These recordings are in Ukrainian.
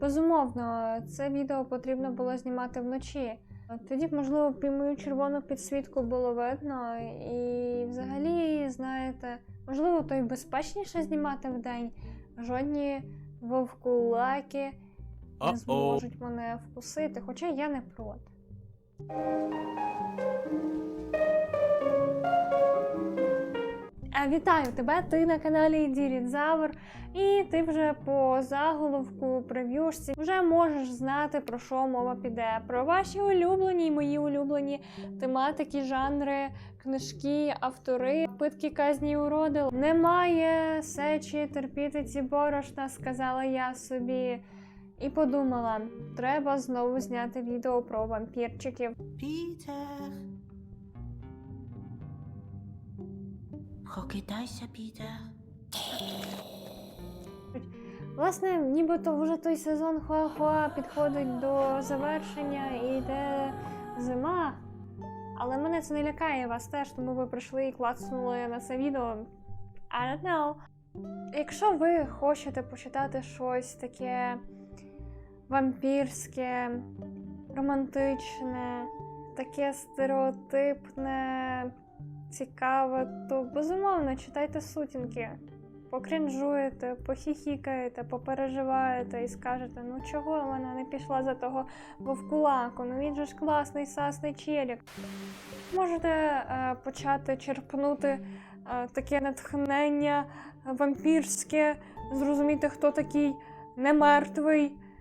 Безумовно, це відео потрібно було знімати вночі. Тоді б, можливо, і мою червону підсвітку було видно. І взагалі, знаєте, можливо, то й безпечніше знімати вдень. Жодні вовкулаки не зможуть мене вкусити, хоча я не проти. А, Вітаю тебе! Ти на каналі Дірідзавр, і ти вже по заголовку прев'юшці вже можеш знати про що мова піде. Про ваші улюблені і мої улюблені тематики, жанри, книжки, автори, питки казні і уроди. Немає сечі терпіти ці борошна, сказала я собі. І подумала, треба знову зняти відео про вампірчиків. Пітер. Прокидайся, Пітер. Власне, нібито вже той сезон Хуахуа підходить до завершення і йде зима. Але мене це не лякає вас теж, тому ви прийшли і клацнули на це відео. I don't know. Якщо ви хочете почитати щось таке вампірське, романтичне, таке стереотипне, цікаве, то безумовно читайте сутінки. Покрінжуєте, похіхікаєте, попереживаєте і скажете, ну чого вона не пішла за того вовкулаку, ну він же ж класний сасний челік. Можете е, почати черпнути е, таке натхнення вампірське, зрозуміти, хто такий не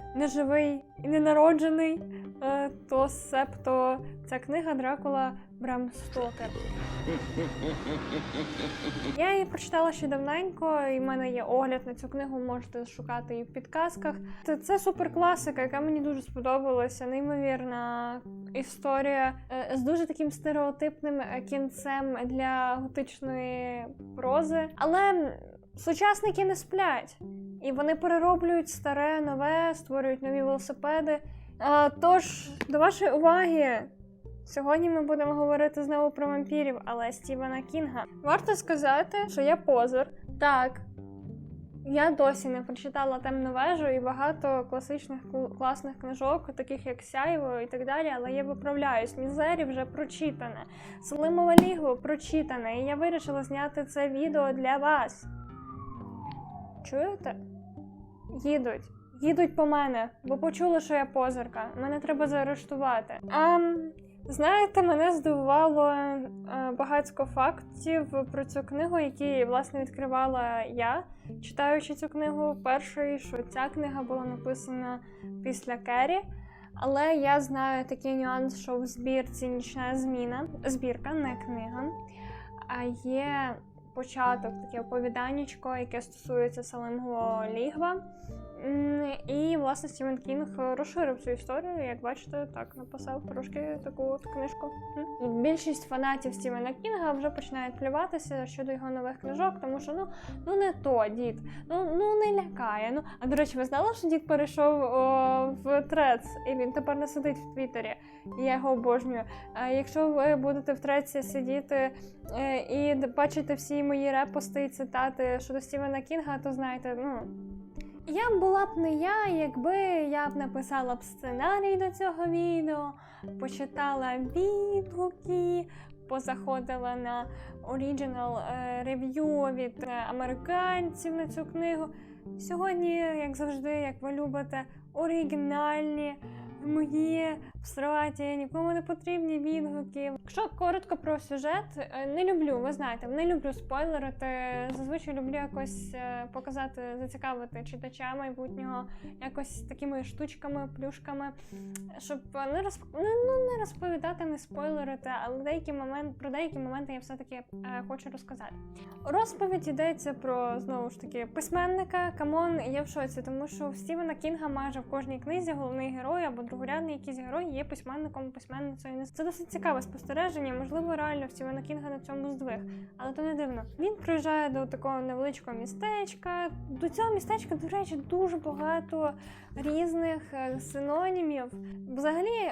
мертвий, не живий і не народжений. Е, то себто ця книга Дракула Брам Стокер. Я її прочитала ще давненько, і в мене є огляд на цю книгу, можете шукати її в підказках. Це, це суперкласика, яка мені дуже сподобалася. Неймовірна історія е, з дуже таким стереотипним кінцем для готичної прози. Але сучасники не сплять, і вони перероблюють старе, нове, створюють нові велосипеди. Е, Тож, до вашої уваги, Сьогодні ми будемо говорити знову про вампірів, але Стівена Кінга. Варто сказати, що я позор. Так. Я досі не прочитала темну вежу і багато класичних класних книжок, таких як Сяйво і так далі, але я виправляюсь. Мізері вже прочитане. Слимове ліго прочитане. І я вирішила зняти це відео для вас. Чуєте? Їдуть. Їдуть по мене, бо почули, що я позирка. Мене треба заарештувати. Ам, знаєте, мене здивувало е, багатько фактів про цю книгу, які власне відкривала я, читаючи цю книгу. Перший, що ця книга була написана після Керрі. Але я знаю такий нюанс, що в збірці нічна зміна, збірка, не книга, а є початок, таке оповіданнячко, яке стосується Салемго Лігва. І, власне, Стівен Кінг розширив цю історію, як бачите, так написав трошки таку от книжку. Більшість фанатів Стівена Кінга вже починають плюватися щодо його нових книжок, тому що ну, ну не то, дід, ну, ну не лякає. Ну, а до речі, ви знали, що дід перейшов о, в трец, і він тепер не сидить в Твіттері. Я його обожнюю. А якщо ви будете в треці сидіти е, і бачите всі мої репости і цитати щодо Стівена Кінга, то знаєте, ну. Я була б не я, якби я б написала б сценарій до цього відео, почитала відгуки, позаходила на оригінал рев'ю від е, американців на цю книгу. Сьогодні, як завжди, як ви любите, оригінальні мої всраті, нікому не потрібні відгуки. Якщо коротко про сюжет, е, не люблю, ви знаєте, не люблю спойлерити. Зазвичай люблю якось е, показати, зацікавити читача майбутнього якось такими штучками, плюшками, щоб не розп... ну, ну, не розповідати, не спойлерити, але деякі момент, про деякі моменти я все-таки е, хочу розказати. Розповідь йдеться про знову ж таки письменника. Камон, я в шоці, тому що в Стівена Кінга майже в кожній книзі головний герой або другорядний якийсь герой є письменником, письменницею. Це досить цікаве спостереження. Можливо, реально Стівена Кінга на цьому здвиг, але то не дивно. Він приїжджає до такого невеличкого містечка. До цього містечка, до речі, дуже багато різних е, синонімів. Взагалі,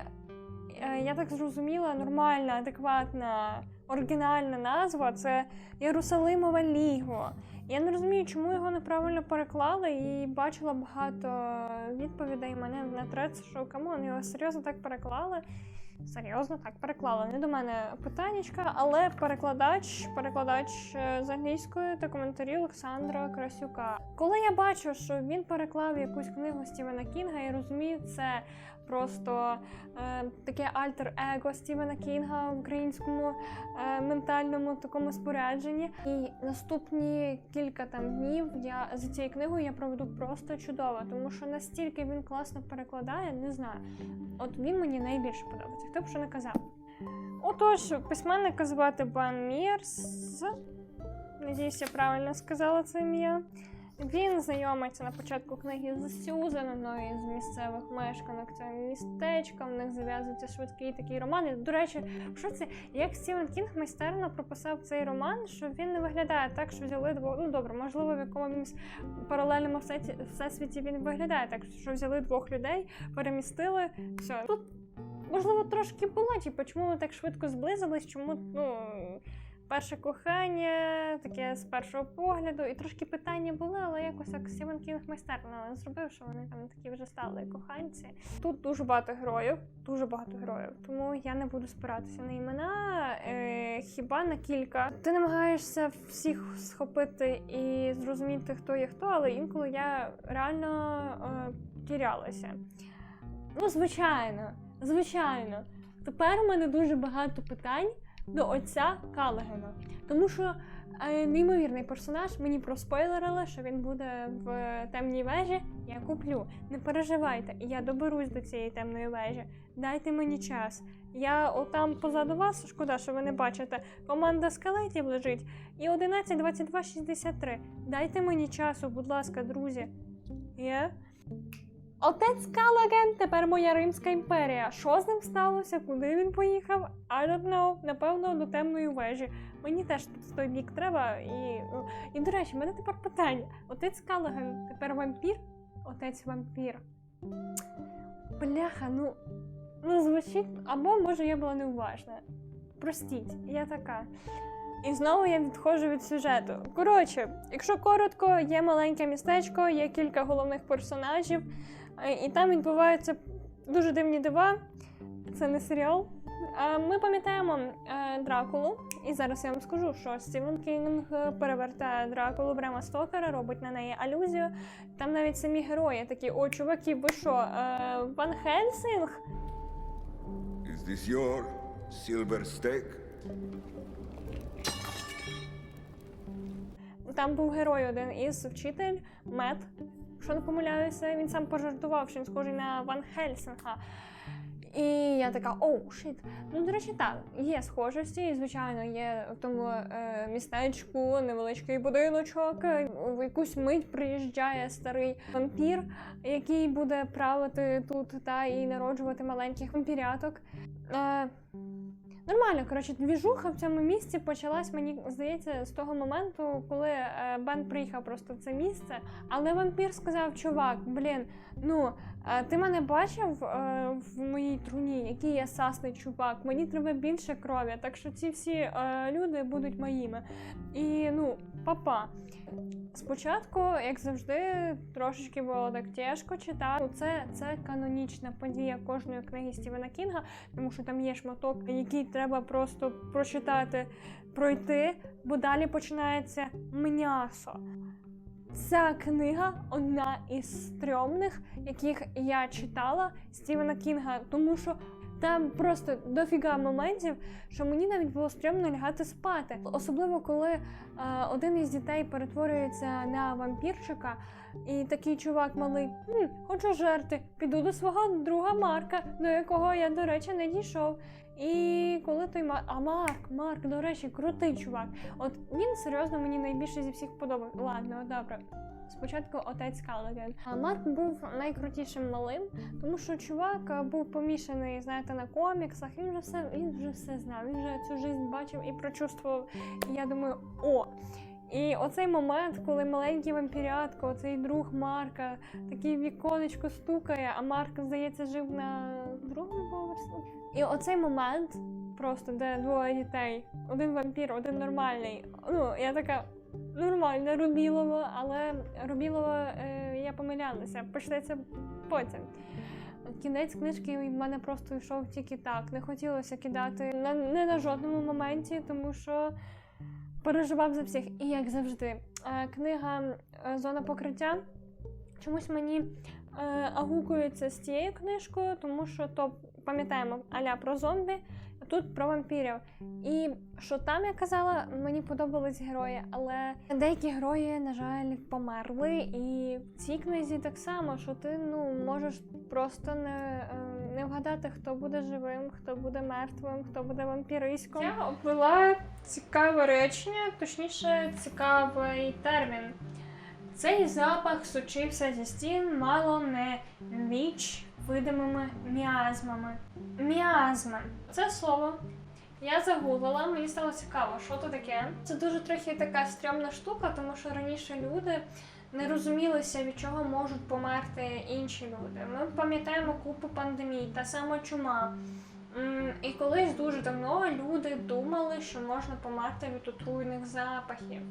е, я так зрозуміла, нормальна, адекватна, оригінальна назва це Єрусалимове ліго. Я не розумію, чому його неправильно переклали, і бачила багато відповідей мене на трец, що камон, його серйозно так переклали. Серйозно так переклали. Не до мене питаннячка, але перекладач, перекладач е, з англійської та коментарі Олександра Красюка. Коли я бачу, що він переклав якусь книгу Стівена Кінга, я розумію, це просто е, таке альтер-его Стівена Кінга в українському е, ментальному такому спорядженні. І наступні кілька там днів я за цією книгою я проведу просто чудово, тому що настільки він класно перекладає, не знаю. От він мені найбільше подобається. Хто б що не казав. Отож, письменника звати Бан Мірс. Надіюсь, я правильно сказала це ім'я. Він знайомиться на початку книги з Сюзан, одною з місцевих мешканок цього містечка. В них зав'язується швидкий такий роман. І, до речі, що це як Стівен Кінг майстерно прописав цей роман, що він не виглядає так, що взяли двох. Ну добре, можливо, в якомусь паралельному всесвіті він виглядає так, що взяли двох людей, перемістили. Все. Тут можливо трошки було, типу, чому ми так швидко зблизились, чому ну. Перше кохання, таке з першого погляду, і трошки питання були, але якось так Стівен Кінг майстерно зробив, що вони там такі вже стали коханці. Тут дуже багато героїв, дуже багато героїв, тому я не буду спиратися на імена. Е, хіба на кілька. Ти намагаєшся всіх схопити і зрозуміти, хто є хто, але інколи я реально е, тірялася. Ну, звичайно, звичайно. Тепер у мене дуже багато питань до отця Калагена. Тому що е, неймовірний персонаж мені проспойлерили, що він буде в темній вежі. Я куплю. Не переживайте, я доберусь до цієї темної вежі. Дайте мені час. Я отам позаду вас, шкода, що ви не бачите. Команда скелетів лежить. І 11, 22, 63. Дайте мені часу, будь ласка, друзі. Є? Отець Калаген, тепер моя Римська імперія. Що з ним сталося? Куди він поїхав? I don't know. Напевно, до темної вежі. Мені теж тут в той бік треба. І, ну, і до речі, в мене тепер питання. Отець Калаген тепер вампір? Отець вампір. Бляха, ну, ну звучить, або може я була неуважна. Простіть, я така. І знову я відходжу від сюжету. Коротше, якщо коротко, є маленьке містечко, є кілька головних персонажів, і там відбуваються дуже дивні дива. Це не серіал. Ми пам'ятаємо е, Дракулу, і зараз я вам скажу, що Стівен Кінг перевертає Дракулу Брема Стокера, робить на неї алюзію. Там навіть самі герої такі: о, чуваки, ви що, е, Ван Хельсинг? Is this your silver steak? Там був герой один із вчитель Мет. Якщо не помиляюся, він сам пожартував, що він схожий на Ван Хельсинга. І я така, оу, шит. Ну, до речі, так, є схожості, і, звичайно, є в тому е, містечку невеличкий будиночок. Е, В якусь мить приїжджає старий вампір, який буде правити тут та і народжувати маленьких вампіряток. Е, Нормально, коротше, двіжуха в цьому місці почалась, мені здається, з того моменту, коли е, Бен приїхав просто в це місце. Але вампір сказав: чувак, блін, ну ти мене бачив е, в моїй труні, який я сасний чувак. Мені треба більше крові, так що ці всі е, люди будуть моїми. І ну, папа. Спочатку, як завжди, трошечки було так тяжко читати. Це, це канонічна подія кожної книги Стівена Кінга, тому що там є шматок, який треба просто прочитати, пройти, бо далі починається м'ясо. Ця книга одна із стрьомних, яких я читала Стівена Кінга, тому що там просто дофіга моментів, що мені навіть було стрьомно лягати спати. Особливо коли е, один із дітей перетворюється на вампірчика, і такий чувак малий, «Хм, хочу жерти, піду до свого друга Марка, до якого я, до речі, не дійшов. І коли той Марк, а Марк, Марк, до речі, крутий чувак. От він серйозно мені найбільше зі всіх подобав. Ладно, добре. Спочатку отець Калаген. А Марк був найкрутішим малим, тому що чувак був помішаний, знаєте, на коміксах. Він вже все, він вже все знав. Він вже цю жизнь бачив і прочувствував. І я думаю, о. І оцей момент, коли маленький вампірятко, оцей друг Марка, такий віконечко стукає, а Марк, здається, жив на другому поверсі. І оцей момент, просто де двоє дітей, один вампір, один нормальний. Ну, я така, нормальне Рубілово, але Рубілово е, я помилялася. Почнеться потім. Кінець книжки в мене просто йшов тільки так. Не хотілося кидати на, не на жодному моменті, тому що переживав за всіх. І як завжди, е, книга е, Зона покриття чомусь мені е, агукується з цією книжкою, тому що то пам'ятаємо аля про зомбі, а тут про вампірів. І що там я казала, мені подобались герої, але деякі герої, на жаль, померли. І в цій книзі так само, що ти ну можеш просто не, е, не вгадати, хто буде живим, хто буде мертвим, хто буде вампіриськом. Я обвела цікаве речення, точніше, цікавий термін. Цей запах сочився зі стін мало не віч видимими міазмами. Міазми це слово. Я загуглила, мені стало цікаво, що то таке. Це дуже трохи така стрьомна штука, тому що раніше люди не розумілися, від чого можуть померти інші люди. Ми пам'ятаємо купу пандемій, та сама чума. І колись дуже давно люди думали, що можна померти від отруйних запахів,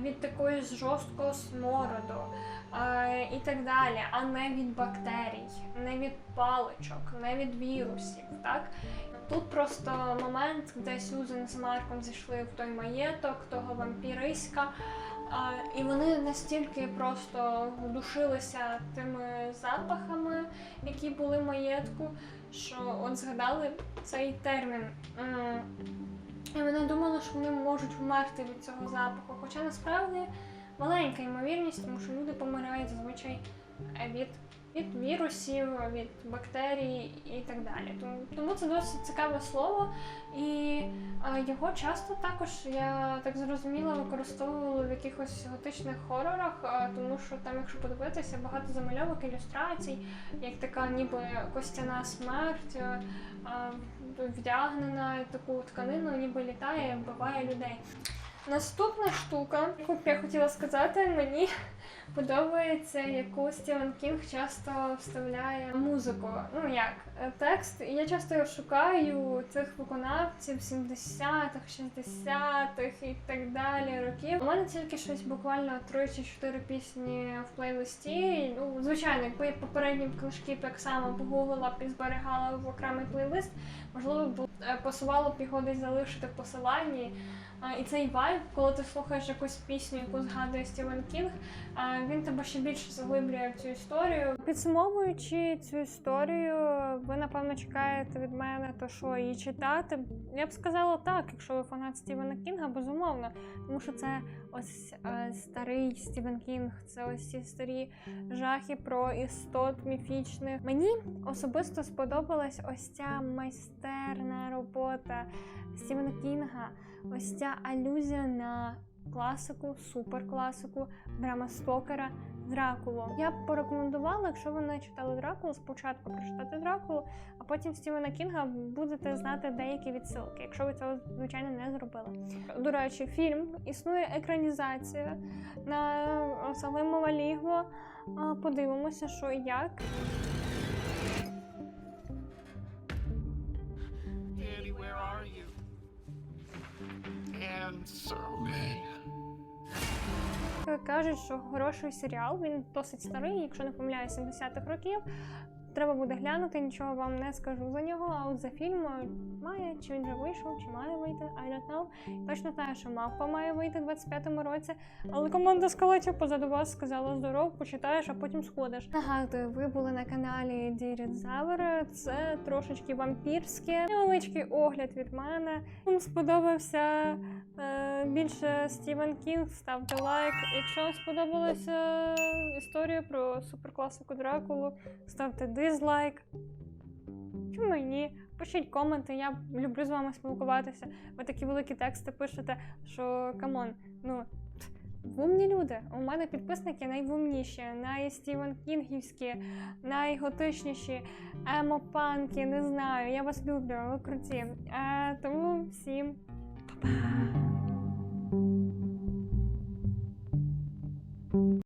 від такої жорсткого смороду і так далі, а не від бактерій, не від паличок, не від вірусів. Так? Тут просто момент, де Сюзен з Марком зійшли в той маєток, того вампіриська. І вони настільки просто душилися тими запахами, які були в маєтку, що от згадали цей термін. І вони думали, що вони можуть вмерти від цього запаху. Хоча насправді маленька ймовірність, тому що люди помирають зазвичай від, від вірусів, від бактерій і так далі. Тому, це досить цікаве слово. І його часто також, я так зрозуміла, використовували в якихось готичних хорорах, тому що там, якщо подивитися, багато замальовок, ілюстрацій, як така ніби костяна смерть, вдягнена таку тканину, ніби літає вбиває людей. Наступна штука, яку б я хотіла сказати, мені подобається, яку Стівен Кінг часто вставляє музику. Ну як е, текст. Я часто шукаю цих виконавців 70-х, 60-х і так далі років. У мене тільки щось буквально 3 чи 4 пісні в плейлисті. Ну, звичайно, якби попередні книжки так само погуглила і зберігала в окремий плейлист, можливо, б е, посувало б його десь залишити в посиланні. І цей вайб, коли ти слухаєш якусь пісню, яку згадує Стівен Кінг, він тебе ще більше заглиблює в цю історію. Підсумовуючи цю історію, ви напевно чекаєте від мене, то що її читати. Я б сказала так, якщо ви фанат Стівена Кінга, безумовно, тому що це ось е, старий Стівен Кінг, це ось ці старі жахи про істот міфічних. Мені особисто сподобалась ось ця майстерна робота Стівена Кінга. Ось ця алюзія на класику, суперкласику Брама Стокера Дракулу. Я б порекомендувала, якщо ви не читали Дракулу, спочатку прочитати Дракулу, а потім Стівена Кінга будете знати деякі відсилки, якщо ви цього звичайно не зробили. До речі, фільм існує екранізація на Салимова Лігво. Подивимося, що і як. Кажуть, що хороший серіал, він досить старий, якщо не помиляюсь, 70-х років. Треба буде глянути, нічого вам не скажу за нього. А от за фільм е, має, чи він вже вийшов, чи має вийти, I don't know. Точно знаю, що мавпа має вийти в 25-му році. Але команда скелетів позаду вас сказала здоров, почитаєш, а потім сходиш. Нагадую, ви були на каналі Дірідзавр. Це трошечки вампірське. Невеличкий огляд від мене. Вам сподобався е, більше Стівен Кінг, ставте лайк. Якщо вам сподобалася історія про суперкласику Дракулу, ставте дизлайк. Чому і ні? Пишіть коменти, я люблю з вами спілкуватися. Ви такі великі тексти пишете, що камон, ну. Вумні люди. У мене підписники найвумніші, найстівен Кінгівські, найготичніші, емо-панки, не знаю. Я вас люблю, ви круті. Е, тому всім па-па!